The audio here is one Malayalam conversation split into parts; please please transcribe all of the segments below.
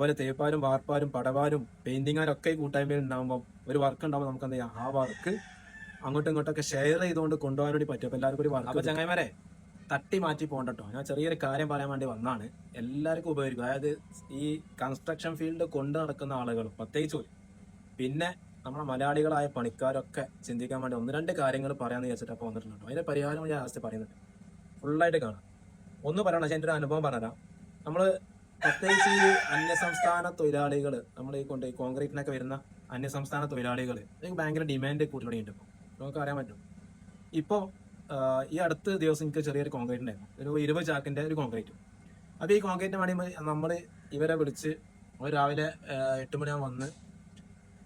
അതുപോലെ തേപ്പാരും വാർപ്പാരും പടവാരും പെയിന്റിങ്ങാരും ഒക്കെ കൂട്ടായ്മയിൽ ഉണ്ടാകുമ്പോൾ ഒരു വർക്ക് ഉണ്ടാകുമ്പോൾ നമുക്ക് എന്ത് ചെയ്യാം ആ വർക്ക് അങ്ങോട്ടും ഇങ്ങോട്ടൊക്കെ ഷെയർ ചെയ്തുകൊണ്ട് കൊണ്ടുപോകാൻ വേണ്ടി പറ്റും. അപ്പൊ എല്ലാവർക്കും ഒരു വർക്ക് അപ്പൊ ചങ്ങായിമാരെ തട്ടി മാറ്റി പോകണ്ടോ ഞാൻ ചെറിയൊരു കാര്യം പറയാൻ വേണ്ടി വന്നാണ്. എല്ലാവർക്കും ഉപകരിക്കും. അതായത് ഈ കൺസ്ട്രക്ഷൻ ഫീൽഡ് കൊണ്ടു നടക്കുന്ന ആളുകൾ പ്രത്യേകിച്ച് പിന്നെ നമ്മുടെ മലയാളികളായ പണിക്കാരൊക്കെ ചിന്തിക്കാൻ വേണ്ടി ഒന്ന് രണ്ട് കാര്യങ്ങൾ പറയാമെന്ന് വിചാരിച്ചിട്ട് അപ്പോൾ വന്നിട്ടുണ്ട്? അതിന്റെ പരിഹാരം ഞാൻ ലാസ്റ്റ് പറയുന്നുണ്ട്. ഫുള്ളായിട്ട് കാണാം. ഒന്ന് പറയണം പക്ഷേ എന്റെ ഒരു അനുഭവം പറഞ്ഞുതരാം. നമ്മൾ പ്രത്യേകിച്ച് ഈ അന്യസംസ്ഥാന തൊഴിലാളികൾ നമ്മൾ ഈ കൊണ്ട് കോൺക്രീറ്റിനൊക്കെ വരുന്ന അന്യസംസ്ഥാന തൊഴിലാളികൾ ഇതിന് ഭയങ്കര ഡിമാൻഡ് കൂടി തുടങ്ങിയിട്ടുണ്ട് ഇപ്പോൾ നമുക്ക് അറിയാൻ പറ്റും ഇപ്പോൾ ഈ അടുത്ത ദിവസം എനിക്ക് ചെറിയൊരു കോൺക്രീറ്റ് ഉണ്ടായിരുന്നു. ഒരു ഇരുപത് ചാക്കിന്റെ ഒരു കോൺക്രീറ്റ് അപ്പോൾ ഈ കോൺക്രീറ്റിന് വേണ്ടി നമ്മൾ ഇവരെ വിളിച്ച് ഒരു രാവിലെ എട്ട് മണി മണിയാകുമ്പോൾ വന്ന്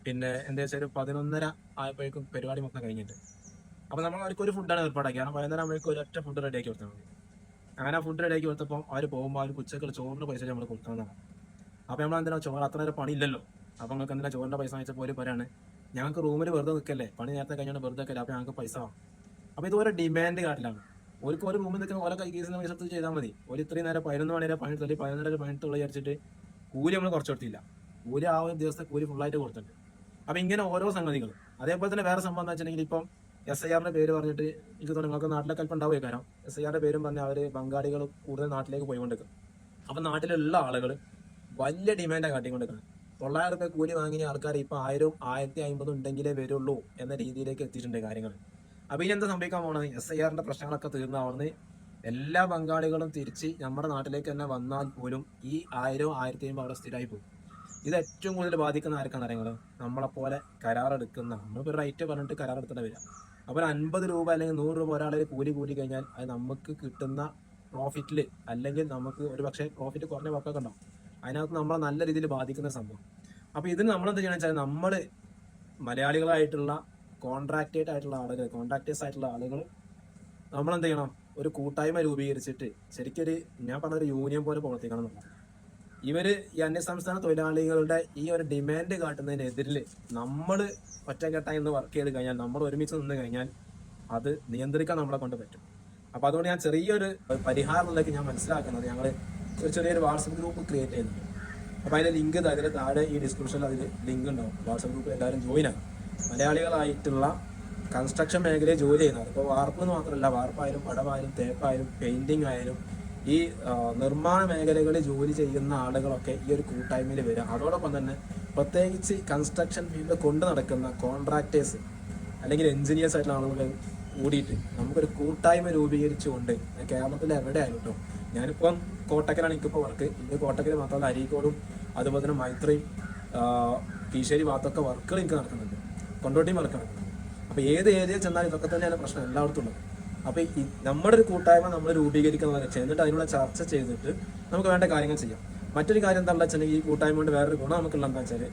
പിന്നെ എന്താ വെച്ചാൽ ഒരു പതിനൊന്നര ആയപ്പോഴേക്കും പരിപാടി മൊത്തം കഴിഞ്ഞിട്ട്. അപ്പോൾ നമ്മൾ അവർക്ക് ഒരു ഫുഡാണ് ഏർപ്പാടാക്കി കാരണം പതിനൊന്നര ആകുമ്പോഴേക്കും ഒരൊറ്റ ഫുഡ് റെഡിയാക്കി കൊടുത്താൽ മതി. അങ്ങനെ ഫുഡ് റെഡിയാക്കി കൊടുത്തപ്പോൾ അവർ പോകുമ്പോൾ അവർ ഉച്ചക്കുള്ള ചോറിന് പൈസ നമ്മൾ കൊടുക്കുന്നതാണ് അപ്പോൾ നമ്മൾ എന്തിനാ ചോറ് അത്ര നേരം പണിയില്ലല്ലോ? അപ്പോൾ നിങ്ങൾക്ക് എന്തിനാ ചോറിന്റെ പൈസ വെച്ചപ്പോൾ ഒരു പറയാണ് ഞങ്ങൾക്ക് റൂമിൽ വെറുതെ നിൽക്കല്ലേ പണി നേരത്തെ കഴിഞ്ഞാൽ വെറുതെ നിൽക്കല്ലേ അപ്പോൾ ഞങ്ങൾക്ക് പൈസ ആവും അപ്പോൾ ഇത് ഡിമാൻഡ് കാട്ടിലാണ്. ഒരു ഒരു റൂമിൽ നിൽക്കുന്ന ഓരോ കൈ കേസിന് പൈസ ചെയ്താൽ മതി. ഒരു ഇത്രയും നേരം പതിനൊന്ന് മണി വരെ പണിയെടുത്തല്ലേ പതിനൊന്നര വരെ പണിയെടുത്തുള്ള വിചാരിച്ചിട്ട് കൂലി നമ്മൾ കുറച്ച് കൊടുത്തില്ല. കൂലി ആ ഒരു ദിവസത്തെ കൂലി ഫുള്ളായിട്ട് കൊടുത്തിട്ടുണ്ട്. അപ്പം ഇങ്ങനെ ഓരോ സംഗതികൾ അതേപോലെ തന്നെ വേറെ സംഭവം എന്ന് വെച്ചിട്ടുണ്ടെങ്കിൽ ഇപ്പം എസ് ഐ ആറിന്റെ പേര് പറഞ്ഞിട്ട് എനിക്ക് തോന്നുന്നു നിങ്ങൾക്ക് നാട്ടിലൊക്കെ അല്പം ഉണ്ടാവുക കാരണം എസ് ഐ ആറിന്റെ പേരും പറഞ്ഞ് അവർ ബംഗാളികൾ കൂടുതൽ നാട്ടിലേക്ക് പോയിക്കൊണ്ടിരിക്കും അപ്പം നാട്ടിലുള്ള ആളുകൾ വലിയ ഡിമാൻഡാണ് കാട്ടിക്കൊണ്ടിരിക്കുന്നത് തൊള്ളായിരം റുപ്യ കൂലി വാങ്ങിയ ആൾക്കാർ ഇപ്പോൾ ആയിരവും ആയിരത്തി അമ്പതും ഉണ്ടെങ്കിലേ വരുള്ളൂ എന്ന രീതിയിലേക്ക് എത്തിയിട്ടുണ്ട് കാര്യങ്ങൾ. അപ്പൊ ഇനി എന്താ സംഭവിക്കാൻ പോകണത് എസ് ഐ ആറിന്റെ പ്രശ്നങ്ങളൊക്കെ തീർന്നാവുന്നത് എല്ലാ ബംഗാളികളും തിരിച്ച് നമ്മുടെ നാട്ടിലേക്ക് തന്നെ വന്നാൽ പോലും ഈ ആയിരവും ആയിരത്തി അമ്പത് അവിടെ സ്ഥിരമായി പോകും. ഇത് ഏറ്റവും കൂടുതൽ ബാധിക്കുന്ന ആർക്കാണ് അറിയങ്ങൾ നമ്മളെപ്പോലെ കരാറെടുക്കുന്ന നമ്മളിപ്പോൾ റൈറ്റ് പറഞ്ഞിട്ട് കരാറെടുത്തിട്ട് വരിക. അപ്പോൾ അൻപത് രൂപ അല്ലെങ്കിൽ നൂറ് രൂപ ഒരാളെ കൂലി കൂലി കഴിഞ്ഞാൽ അത് നമുക്ക് കിട്ടുന്ന പ്രോഫിറ്റിൽ അല്ലെങ്കിൽ നമുക്ക് ഒരു പക്ഷേ പ്രോഫിറ്റ് കുറഞ്ഞ വർക്കൊക്കെ ഉണ്ടാവും. അതിനകത്ത് നമ്മളെ നല്ല രീതിയിൽ ബാധിക്കുന്ന സംഭവം. അപ്പോൾ ഇതിന് നമ്മളെന്ത് ചെയ്യണമെന്ന് വെച്ചാൽ നമ്മൾ മലയാളികളായിട്ടുള്ള കോൺട്രാക്റ്റേറ്റ് ആയിട്ടുള്ള ആളുകൾ കോൺട്രാക്ടേഴ്സ് ആയിട്ടുള്ള ആളുകൾ നമ്മളെന്ത് ചെയ്യണം? ഒരു കൂട്ടായ്മ രൂപീകരിച്ചിട്ട് ശരിക്കൊരു ഞാൻ പറഞ്ഞ ഒരു യൂണിയൻ പോലെ പ്രവർത്തിക്കണം എന്നുള്ളത്. ഇവർ ഈ അന്യസംസ്ഥാന തൊഴിലാളികളുടെ ഈ ഒരു ഡിമാൻഡ് കാട്ടുന്നതിനെതിരിൽ നമ്മൾ ഒറ്റക്കെട്ടായി നിന്ന് വർക്ക് ചെയ്ത് കഴിഞ്ഞാൽ നമ്മൾ ഒരുമിച്ച് നിന്ന് കഴിഞ്ഞാൽ അത് നിയന്ത്രിക്കാൻ നമ്മളെ കൊണ്ട് പറ്റും. അപ്പൊ അതുകൊണ്ട് ഞാൻ ചെറിയൊരു പരിഹാരം എന്നതൊക്കെ ഞാൻ മനസ്സിലാക്കുന്നത് ഞങ്ങൾ ഒരു ചെറിയൊരു വാട്സപ്പ് ഗ്രൂപ്പ് ക്രിയേറ്റ് ചെയ്യുന്നുണ്ട് അപ്പൊ അതിന്റെ ലിങ്ക് അതിന് താഴെ ഈ ഡിസ്ക്രിപ്ഷനിൽ അതിൽ ലിങ്ക് ഉണ്ടാവും. വാട്സപ്പ് ഗ്രൂപ്പ് എല്ലാവരും ജോയിൻ ആകും മലയാളികളായിട്ടുള്ള കൺസ്ട്രക്ഷൻ മേഖലയിൽ ജോലി ചെയ്യുന്നത് ഇപ്പോൾ വാർപ്പ് എന്ന് മാത്രമല്ല വാർപ്പായാലും പടവായാലും തേപ്പായാലും പെയിന്റിംഗ് ആയാലും ഈ നിർമ്മാണ മേഖലകളിൽ ജോലി ചെയ്യുന്ന ആളുകളൊക്കെ ഈ ഒരു കൂട്ടായ്മയിൽ വരിക. അതോടൊപ്പം തന്നെ പ്രത്യേകിച്ച് കൺസ്ട്രക്ഷൻ ഫീൽഡ് കൊണ്ട് നടക്കുന്ന കോൺട്രാക്ടേഴ്സ് അല്ലെങ്കിൽ എഞ്ചിനീയേഴ്സ് ആയിട്ടുള്ള ആളുകൾ കൂടിയിട്ട് നമുക്കൊരു കൂട്ടായ്മ രൂപീകരിച്ചുകൊണ്ട് കേരളത്തിൽ എവിടെ ആയിട്ടോ ഞാനിപ്പം കോട്ടക്കലാണ് എനിക്കിപ്പോൾ വർക്ക് എന്റെ കോട്ടക്കൽ മാത്രമല്ല അരീക്കോടും അതുപോലെ തന്നെ മൈത്രി കീശ്ശേരി ഭാഗത്തൊക്കെ വർക്കുകൾ എനിക്ക് നടക്കുന്നുണ്ട്. കൊണ്ടോട്ടിയും വർക്ക് നടക്കുന്നുണ്ട്. അപ്പോൾ ഏത് ഏരിയയിൽ ചെന്നാലും ഇതൊക്കെ തന്നെയാണ് പ്രശ്നം എല്ലായിടത്തും ഉള്ളത്. അപ്പൊ ഈ നമ്മുടെ ഒരു കൂട്ടായ്മ നമ്മൾ രൂപീകരിക്കുന്നതാണ്. എന്നിട്ട് അതിനുള്ള ചർച്ച ചെയ്തിട്ട് നമുക്ക് വേണ്ട കാര്യങ്ങൾ ചെയ്യാം. മറ്റൊരു കാര്യം എന്താണെന്ന് വെച്ചിട്ടുണ്ടെങ്കിൽ ഈ കൂട്ടായ്മ കൊണ്ട് വേറൊരു ഗുണം നമുക്കുള്ള എന്താ വെച്ചാൽ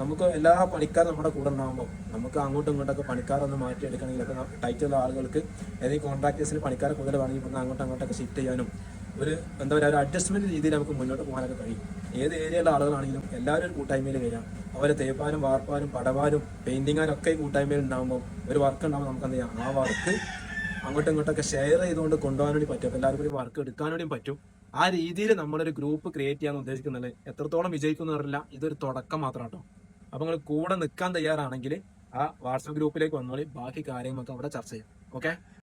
നമുക്ക് എല്ലാ പണിക്കാരും നമ്മുടെ കൂടെ ഉണ്ടാകുമ്പോൾ നമുക്ക് അങ്ങോട്ടും ഇങ്ങോട്ടൊക്കെ പണിക്കാരൊന്ന് മാറ്റിയെടുക്കണമെങ്കിലൊക്കെ ടൈറ്റുള്ള ആളുകൾക്ക് ഏതെങ്കിലും കോൺട്രാക്ടേഴ്സിൽ പണിക്കാരെ കൂടുതൽ വേണമെങ്കിൽ ഇവിടുന്ന് അങ്ങോട്ടും അങ്ങോട്ടൊക്കെ ഷിഫ്റ്റ് ചെയ്യാനും ഒരു എന്താ പറയുക ഒരു അഡ്ജസ്റ്റ്മെന്റ് രീതിയിൽ നമുക്ക് മുന്നോട്ട് പോകാനൊക്കെ കഴിയും. ഏത് ഏരിയയിലുള്ള ആളുകളാണെങ്കിലും എല്ലാവരും ഒരു കൂട്ടായ്മയിൽ വരാം അവരെ തേപ്പാനും വാർപ്പാനും പടവാനും പെയിന്റിങ്ങാനും ഒക്കെ കൂട്ടായ്മയിൽ ഉണ്ടാകുമ്പോൾ ഒരു വർക്ക് ഉണ്ടാകുമ്പോൾ നമുക്ക് എന്ത് ചെയ്യാം? ആ വർക്ക് അങ്ങോട്ടും ഇങ്ങോട്ടൊക്കെ ഷെയർ ചെയ്തുകൊണ്ട് കൊണ്ടുപോകാൻ വേണ്ടി പറ്റും. എല്ലാവരും ഒരു വർക്ക് എടുക്കാൻ പറ്റും. ആ രീതിയിൽ നമ്മളൊരു ഗ്രൂപ്പ് ക്രിയേറ്റ് ചെയ്യാൻ ഉദ്ദേശിക്കുന്നത് എത്രത്തോളം വിജയിക്കുന്നു അറിയില്ല. ഇതൊരു തുടക്കം മാത്രം കേട്ടോ അപ്പൊ നിങ്ങൾ കൂടെ നിൽക്കാൻ തയ്യാറാണെങ്കിൽ ആ വാട്സപ്പ് ഗ്രൂപ്പിലേക്ക് വന്നോളി. ബാക്കി കാര്യങ്ങളൊക്കെ അവിടെ ചർച്ച ചെയ്യാം. ഓക്കെ